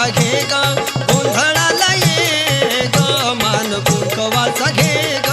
सगे घे गोंधळाला ये ग मान बुकवाचा सगे ग